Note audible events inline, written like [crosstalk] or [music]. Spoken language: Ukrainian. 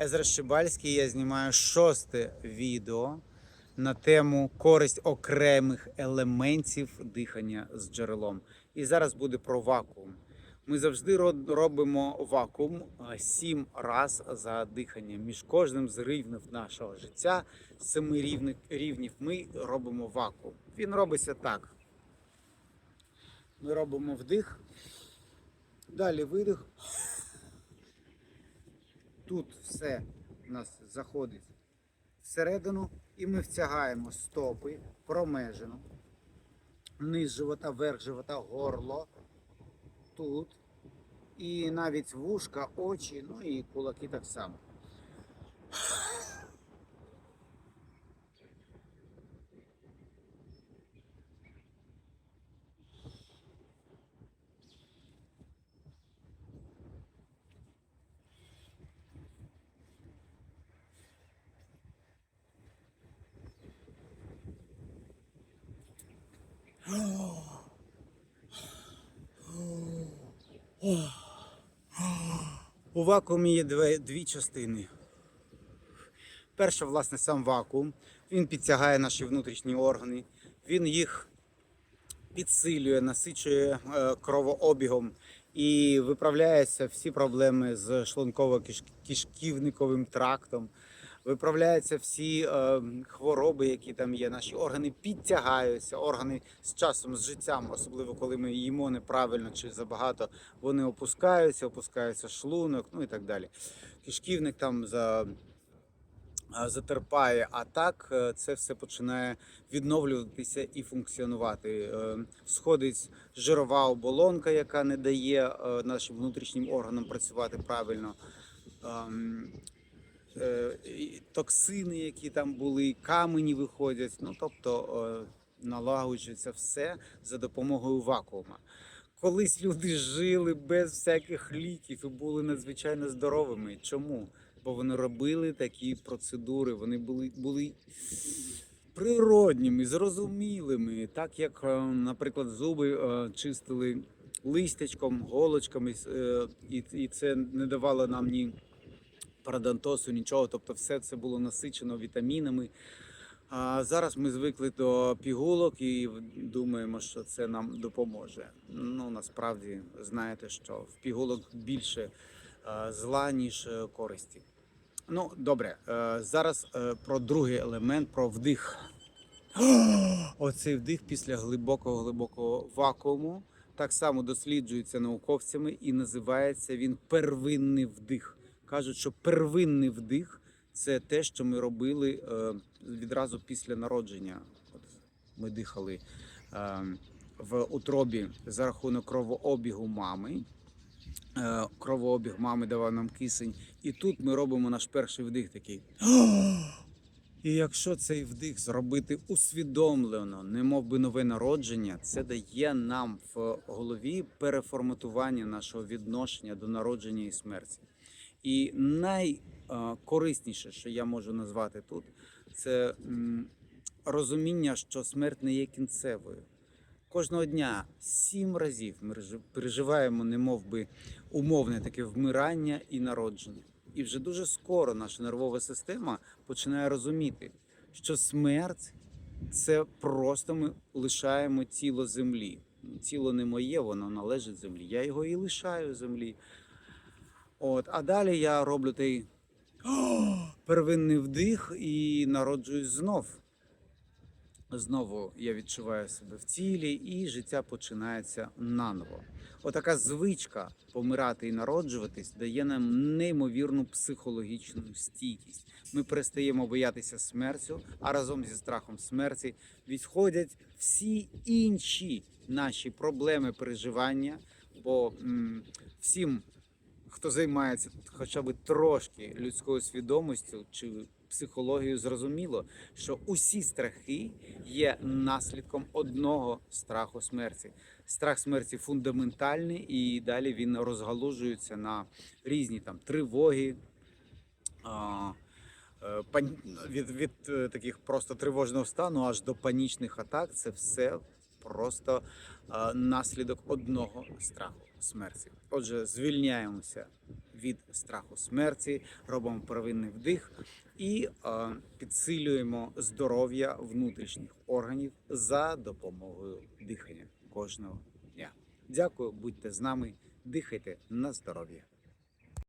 Езра Шибальський, я знімаю шосте відео на тему користь окремих елементів дихання з джерелом. І зараз буде про вакуум. Ми завжди робимо вакуум сім раз за дихання. Між кожним з рівнів нашого життя, з семи рівнів, ми робимо вакуум. Він робиться так. Ми робимо вдих, далі видих. Тут все у нас заходить всередину, і ми втягаємо стопи промежину, низ живота, верх живота, горло, тут. І навіть вушка, очі, ну і кулаки так само. У вакуумі є дві, дві частини. Перша, власне, сам вакуум. Він підтягає наші внутрішні органи, він їх підсилює, насичує е, кровообігом і виправляються всі проблеми з шлунково-кишківниковим трактом. Виправляються всі е, хвороби, які там є. Наші органи підтягаються. Органи з часом, з життям, особливо коли ми їмо неправильно чи забагато, вони опускаються, опускається шлунок, ну і так далі. Кишківник там за, затерпає, а так е, це все починає відновлюватися і функціонувати. Е, Сходить жирова оболонка, яка не дає е, нашим внутрішнім органам працювати правильно. Е, токсини, які там були, камені виходять. Ну тобто е, налагоджується все за допомогою вакуума. Колись люди жили без всяких ліків і були надзвичайно здоровими. Чому? Бо вони робили такі процедури, вони були, були природніми, зрозумілими, так як, е, наприклад, зуби чистили листячком, голочками, і це не давало нам ні парадонтосу, нічого. Тобто, все це було насичено вітамінами. А зараз ми звикли до пігулок і думаємо, що це нам допоможе. Ну насправді знаєте, що в пігулок більше зла, ніж е, користі. Ну, добре, е, зараз е, про другий елемент, про вдих. [gasps] Оцей вдих після глибокого глибокого вакууму так само досліджується науковцями і називається він первинний вдих. Кажуть, що первинний вдих це те, що ми робили е, відразу після народження. От ми дихали е, в утробі за рахунок кровообігу мами. Е, Кровообіг мами давав нам кисень, і тут ми робимо наш перший вдих такий. [gasps] І якщо цей вдих зробити усвідомлено, немов би нове народження, це дає нам в голові переформатування нашого відношення до народження і смерті. І найкорисніше, що я можу назвати тут, це розуміння, що смерть не є кінцевою. Кожного дня сім разів ми режи- переживаємо, немов би умовне таке вмирання і народження. І вже дуже скоро наша нервова система починає розуміти, що смерть це просто ми лишаємо тіло землі. Тіло не моє, воно належить землі. Я його і лишаю землі. От, а далі я роблю той [gasps] первинний вдих і народжуюсь знов. Знову я відчуваю себе в тілі, і життя починається наново. Отака звичка помирати і народжуватись дає нам неймовірну психологічну стійкість. Ми перестаємо боятися смертю, а разом зі страхом смерті відходять всі інші наші проблеми переживання. Бо м, всім, хто займається хоча б трошки людською свідомістю чи психологією, зрозуміло, що усі страхи є наслідком одного страху смерті. Страх смерті фундаментальний, і далі він розгалужується на різні там тривоги. Е, від, від е, таких просто тривожного стану аж до панічних атак це все просто е, наслідок одного страху. смерті. Отже, звільняємося від страху смерті, робимо первинний вдих і е, підсилюємо здоров'я внутрішніх органів за допомогою дихання кожного дня. Дякую, будьте з нами, дихайте на здоров'я.